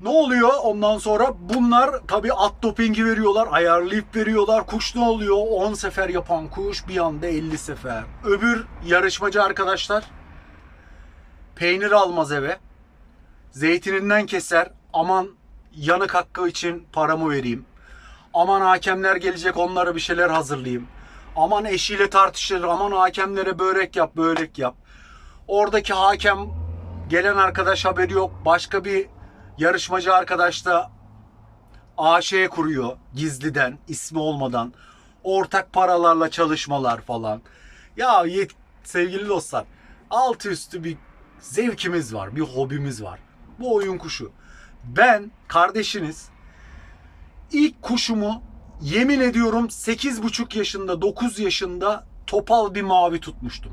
Ne oluyor ondan sonra? Bunlar tabii at dopingi veriyorlar, ayarlayıp veriyorlar. Kuş ne oluyor? 10 sefer yapan kuş bir anda 50 sefer. Öbür yarışmacı arkadaşlar peynir almaz eve. Zeytininden keser. Aman yanık hakkı için paramı vereyim. Aman hakemler gelecek onlara bir şeyler hazırlayayım. Aman eşiyle tartışır. Aman hakemlere börek yap, börek yap. Oradaki hakem gelen arkadaş haberi yok. Başka bir yarışmacı arkadaş da AŞ kuruyor gizliden, ismi olmadan. Ortak paralarla çalışmalar falan. Ya yet- sevgili dostlar, altı üstü bir zevkimiz var, bir hobimiz var. Bu oyun kuşu. Ben kardeşiniz ilk kuşumu yemin ediyorum 8,5 yaşında, 9 yaşında topal bir mavi tutmuştum.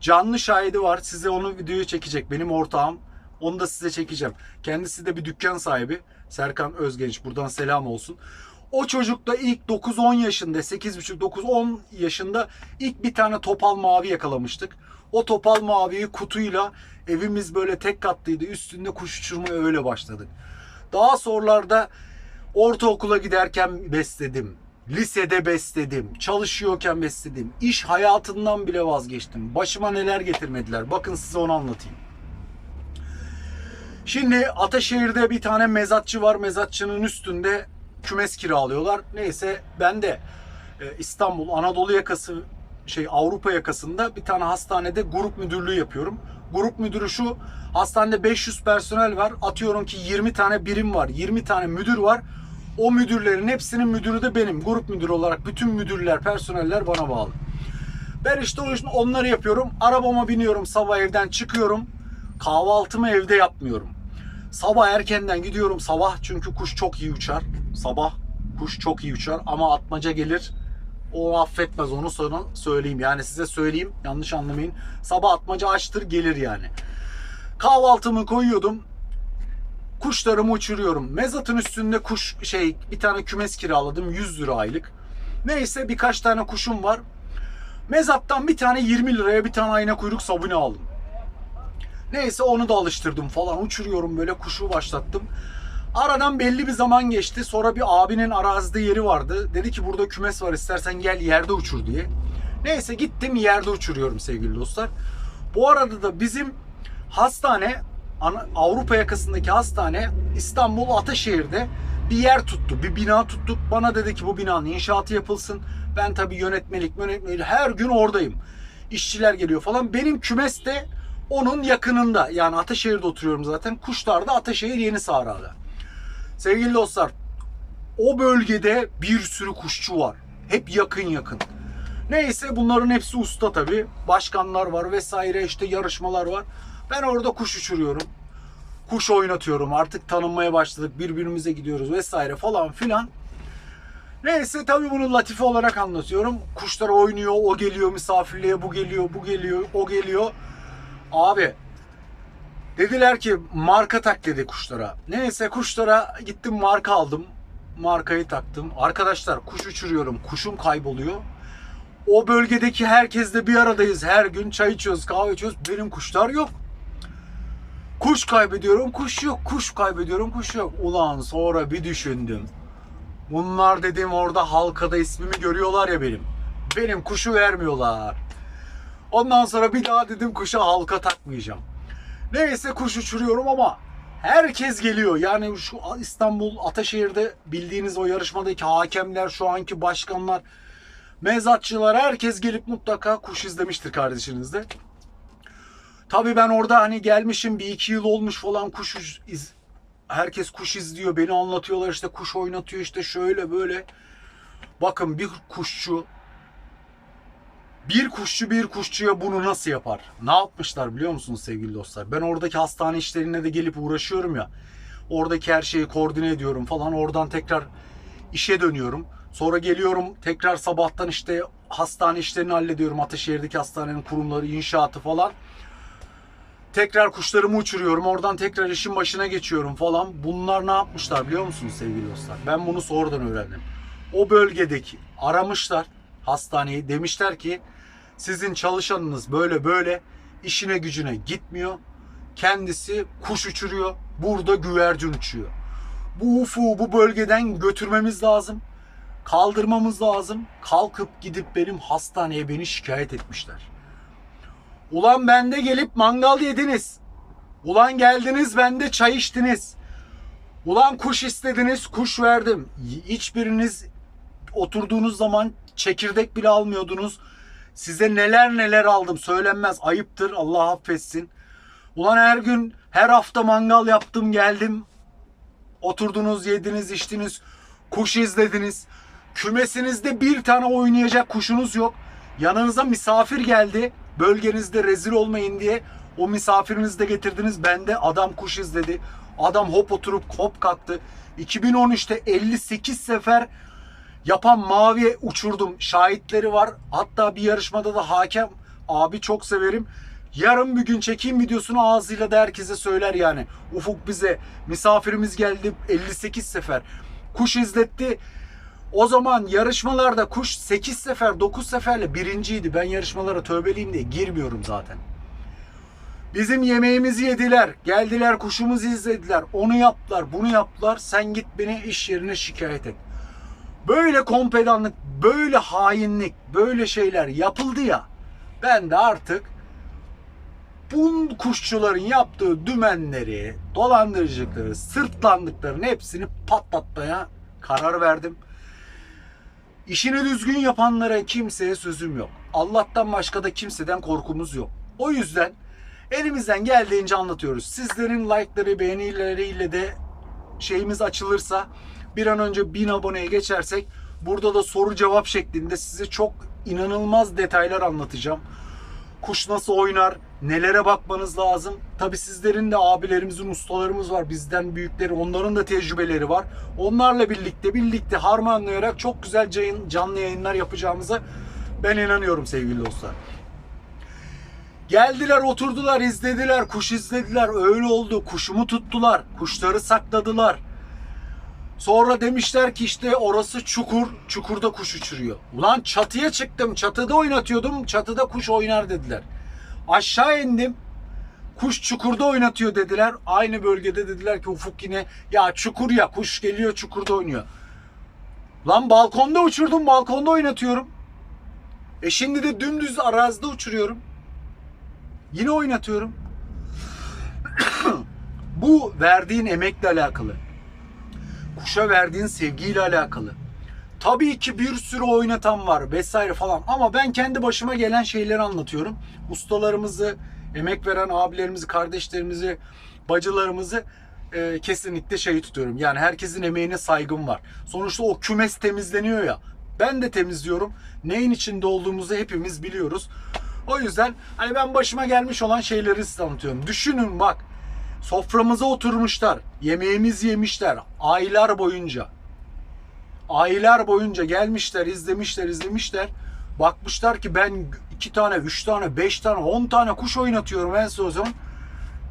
Canlı şahidi var. Size onu videoyu çekecek. Benim ortağım. Onu da size çekeceğim. Kendisi de bir dükkan sahibi. Serkan Özgenç. Buradan selam olsun. O çocuk da ilk 9-10 yaşında, 8,5-9-10 yaşında ilk bir tane topal mavi yakalamıştık. O topal maviyi kutuyla evimiz böyle tek katlıydı. Üstünde kuş uçurmaya öyle başladık. Daha sonralarda ortaokula giderken besledim. Lisede besledim. Çalışıyorken besledim. İş hayatından bile vazgeçtim. Başıma neler getirmediler. Bakın size onu anlatayım. Şimdi Ataşehir'de bir tane mezatçı var. Mezatçının üstünde kümes kiralıyorlar. Neyse ben de e, İstanbul Anadolu yakası şey Avrupa yakasında bir tane hastanede grup müdürlüğü yapıyorum. Grup müdürü şu hastanede 500 personel var. Atıyorum ki 20 tane birim var. 20 tane müdür var. O müdürlerin hepsinin müdürü de benim. Grup müdürü olarak bütün müdürler, personeller bana bağlı. Ben işte o yüzden onları yapıyorum. Arabama biniyorum sabah evden çıkıyorum. Kahvaltımı evde yapmıyorum. Sabah erkenden gidiyorum sabah çünkü kuş çok iyi uçar. Sabah kuş çok iyi uçar ama atmaca gelir. O affetmez onu sonra söyleyeyim. Yani size söyleyeyim yanlış anlamayın. Sabah atmaca açtır gelir yani. Kahvaltımı koyuyordum. Kuşlarımı uçuruyorum. Mezatın üstünde kuş şey bir tane kümes kiraladım 100 lira aylık. Neyse birkaç tane kuşum var. Mezattan bir tane 20 liraya bir tane ayna kuyruk sabunu aldım. Neyse onu da alıştırdım falan. Uçuruyorum böyle kuşu başlattım. Aradan belli bir zaman geçti. Sonra bir abinin arazide yeri vardı. Dedi ki burada kümes var istersen gel yerde uçur diye. Neyse gittim yerde uçuruyorum sevgili dostlar. Bu arada da bizim hastane Avrupa yakasındaki hastane İstanbul Ataşehir'de bir yer tuttu. Bir bina tuttuk. Bana dedi ki bu binanın inşaatı yapılsın. Ben tabii yönetmelik yönetmelik her gün oradayım. İşçiler geliyor falan. Benim kümes de onun yakınında. Yani Ataşehir'de oturuyorum zaten. Kuşlar da Ataşehir Yeni Sahra'da. Sevgili dostlar o bölgede bir sürü kuşçu var. Hep yakın yakın. Neyse bunların hepsi usta tabi. Başkanlar var vesaire işte yarışmalar var. Ben orada kuş uçuruyorum. Kuş oynatıyorum. Artık tanınmaya başladık. Birbirimize gidiyoruz vesaire falan filan. Neyse tabii bunu latife olarak anlatıyorum. Kuşlar oynuyor, o geliyor misafirliğe, bu geliyor, bu geliyor, o geliyor. Abi dediler ki marka tak dedi kuşlara. Neyse kuşlara gittim marka aldım. Markayı taktım. Arkadaşlar kuş uçuruyorum. Kuşum kayboluyor. O bölgedeki herkesle bir aradayız. Her gün çay içiyoruz, kahve içiyoruz. Benim kuşlar yok. Kuş kaybediyorum, kuş yok. Kuş kaybediyorum, kuş yok. Ulan sonra bir düşündüm. Bunlar dedim orada halkada ismimi görüyorlar ya benim. Benim kuşu vermiyorlar. Ondan sonra bir daha dedim kuşa halka takmayacağım. Neyse kuş uçuruyorum ama herkes geliyor. Yani şu İstanbul Ataşehir'de bildiğiniz o yarışmadaki hakemler, şu anki başkanlar, mezatçılar herkes gelip mutlaka kuş izlemiştir kardeşinizde. Tabii ben orada hani gelmişim bir iki yıl olmuş falan kuş iz, herkes kuş izliyor beni anlatıyorlar işte kuş oynatıyor işte şöyle böyle. Bakın bir kuşçu bir kuşçu bir kuşçuya bunu nasıl yapar? Ne yapmışlar biliyor musunuz sevgili dostlar? Ben oradaki hastane işlerine de gelip uğraşıyorum ya. Oradaki her şeyi koordine ediyorum falan. Oradan tekrar işe dönüyorum. Sonra geliyorum tekrar sabahtan işte hastane işlerini hallediyorum. Ataşehir'deki hastanenin kurumları, inşaatı falan. Tekrar kuşlarımı uçuruyorum. Oradan tekrar işin başına geçiyorum falan. Bunlar ne yapmışlar biliyor musunuz sevgili dostlar? Ben bunu sonradan öğrendim. O bölgedeki aramışlar hastaneyi. Demişler ki sizin çalışanınız böyle böyle işine gücüne gitmiyor. kendisi kuş uçuruyor. Burada güvercin uçuyor. Bu ufu bu bölgeden götürmemiz lazım. Kaldırmamız lazım. Kalkıp gidip benim hastaneye beni şikayet etmişler. Ulan bende gelip mangal yediniz. Ulan geldiniz bende çay içtiniz. Ulan kuş istediniz kuş verdim. Hiçbiriniz oturduğunuz zaman çekirdek bile almıyordunuz. Size neler neler aldım söylenmez ayıptır Allah affetsin. Ulan her gün her hafta mangal yaptım geldim. Oturdunuz yediniz içtiniz kuş izlediniz. Kümesinizde bir tane oynayacak kuşunuz yok. Yanınıza misafir geldi. Bölgenizde rezil olmayın diye o misafirinizi de getirdiniz. Ben de adam kuş izledi. Adam hop oturup hop kalktı. 2013'te 58 sefer yapan maviye uçurdum. Şahitleri var. Hatta bir yarışmada da hakem abi çok severim. Yarın bir gün çekeyim videosunu ağzıyla da herkese söyler yani. Ufuk bize misafirimiz geldi 58 sefer. Kuş izletti. O zaman yarışmalarda kuş 8 sefer 9 seferle birinciydi. Ben yarışmalara tövbeliyim diye girmiyorum zaten. Bizim yemeğimizi yediler. Geldiler kuşumuzu izlediler. Onu yaptılar bunu yaptılar. Sen git beni iş yerine şikayet et. Böyle kompedanlık, böyle hainlik, böyle şeyler yapıldı ya. Ben de artık bu kuşçuların yaptığı dümenleri, dolandırıcılıkları, sırtlandıkların hepsini patlatmaya karar verdim. İşini düzgün yapanlara kimseye sözüm yok. Allah'tan başka da kimseden korkumuz yok. O yüzden elimizden geldiğince anlatıyoruz. Sizlerin like'ları, beğenileriyle de şeyimiz açılırsa bir an önce 1000 aboneye geçersek burada da soru cevap şeklinde size çok inanılmaz detaylar anlatacağım. Kuş nasıl oynar, nelere bakmanız lazım. Tabi sizlerin de abilerimizin ustalarımız var. Bizden büyükleri, onların da tecrübeleri var. Onlarla birlikte birlikte harmanlayarak çok güzel can- canlı yayınlar yapacağımıza ben inanıyorum sevgili dostlar. Geldiler oturdular izlediler kuş izlediler öyle oldu kuşumu tuttular kuşları sakladılar Sonra demişler ki işte orası çukur, çukurda kuş uçuruyor. Ulan çatıya çıktım, çatıda oynatıyordum, çatıda kuş oynar dediler. Aşağı indim, kuş çukurda oynatıyor dediler. Aynı bölgede dediler ki Ufuk yine ya çukur ya kuş geliyor çukurda oynuyor. Lan balkonda uçurdum, balkonda oynatıyorum. E şimdi de dümdüz arazide uçuruyorum. Yine oynatıyorum. Bu verdiğin emekle alakalı kuşa verdiğin sevgiyle alakalı. Tabii ki bir sürü oynatan var vesaire falan ama ben kendi başıma gelen şeyleri anlatıyorum. Ustalarımızı, emek veren abilerimizi, kardeşlerimizi, bacılarımızı e, kesinlikle şey tutuyorum. Yani herkesin emeğine saygım var. Sonuçta o kümes temizleniyor ya. Ben de temizliyorum. Neyin içinde olduğumuzu hepimiz biliyoruz. O yüzden hani ben başıma gelmiş olan şeyleri size anlatıyorum. Düşünün bak Soframıza oturmuşlar. Yemeğimizi yemişler. Aylar boyunca. Aylar boyunca gelmişler, izlemişler, izlemişler. Bakmışlar ki ben iki tane, üç tane, beş tane, on tane kuş oynatıyorum en son.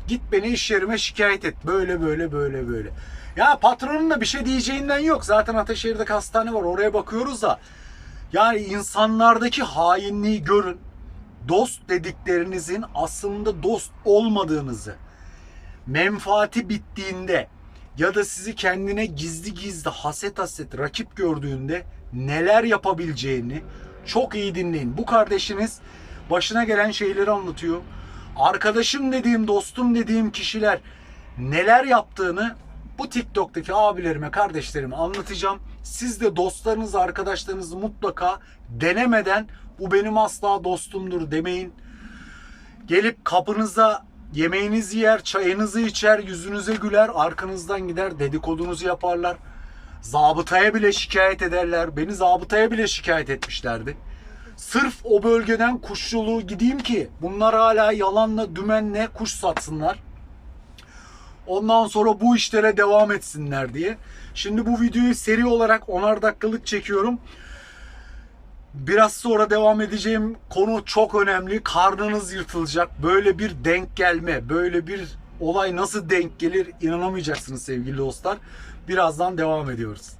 Git beni iş yerime şikayet et. Böyle böyle böyle böyle. Ya patronun da bir şey diyeceğinden yok. Zaten Ataşehir'de hastane var. Oraya bakıyoruz da. Yani insanlardaki hainliği görün. Dost dediklerinizin aslında dost olmadığınızı menfaati bittiğinde ya da sizi kendine gizli gizli haset haset rakip gördüğünde neler yapabileceğini çok iyi dinleyin. Bu kardeşiniz başına gelen şeyleri anlatıyor. Arkadaşım dediğim, dostum dediğim kişiler neler yaptığını bu TikTok'taki abilerime, kardeşlerime anlatacağım. Siz de dostlarınızı, arkadaşlarınızı mutlaka denemeden bu benim asla dostumdur demeyin. Gelip kapınıza Yemeğinizi yer, çayınızı içer, yüzünüze güler, arkanızdan gider, dedikodunuzu yaparlar. Zabıtaya bile şikayet ederler. Beni zabıtaya bile şikayet etmişlerdi. Sırf o bölgeden kuşçuluğu gideyim ki bunlar hala yalanla, dümenle kuş satsınlar. Ondan sonra bu işlere devam etsinler diye. Şimdi bu videoyu seri olarak 10'ar dakikalık çekiyorum. Biraz sonra devam edeceğim konu çok önemli. Karnınız yırtılacak. Böyle bir denk gelme, böyle bir olay nasıl denk gelir inanamayacaksınız sevgili dostlar. Birazdan devam ediyoruz.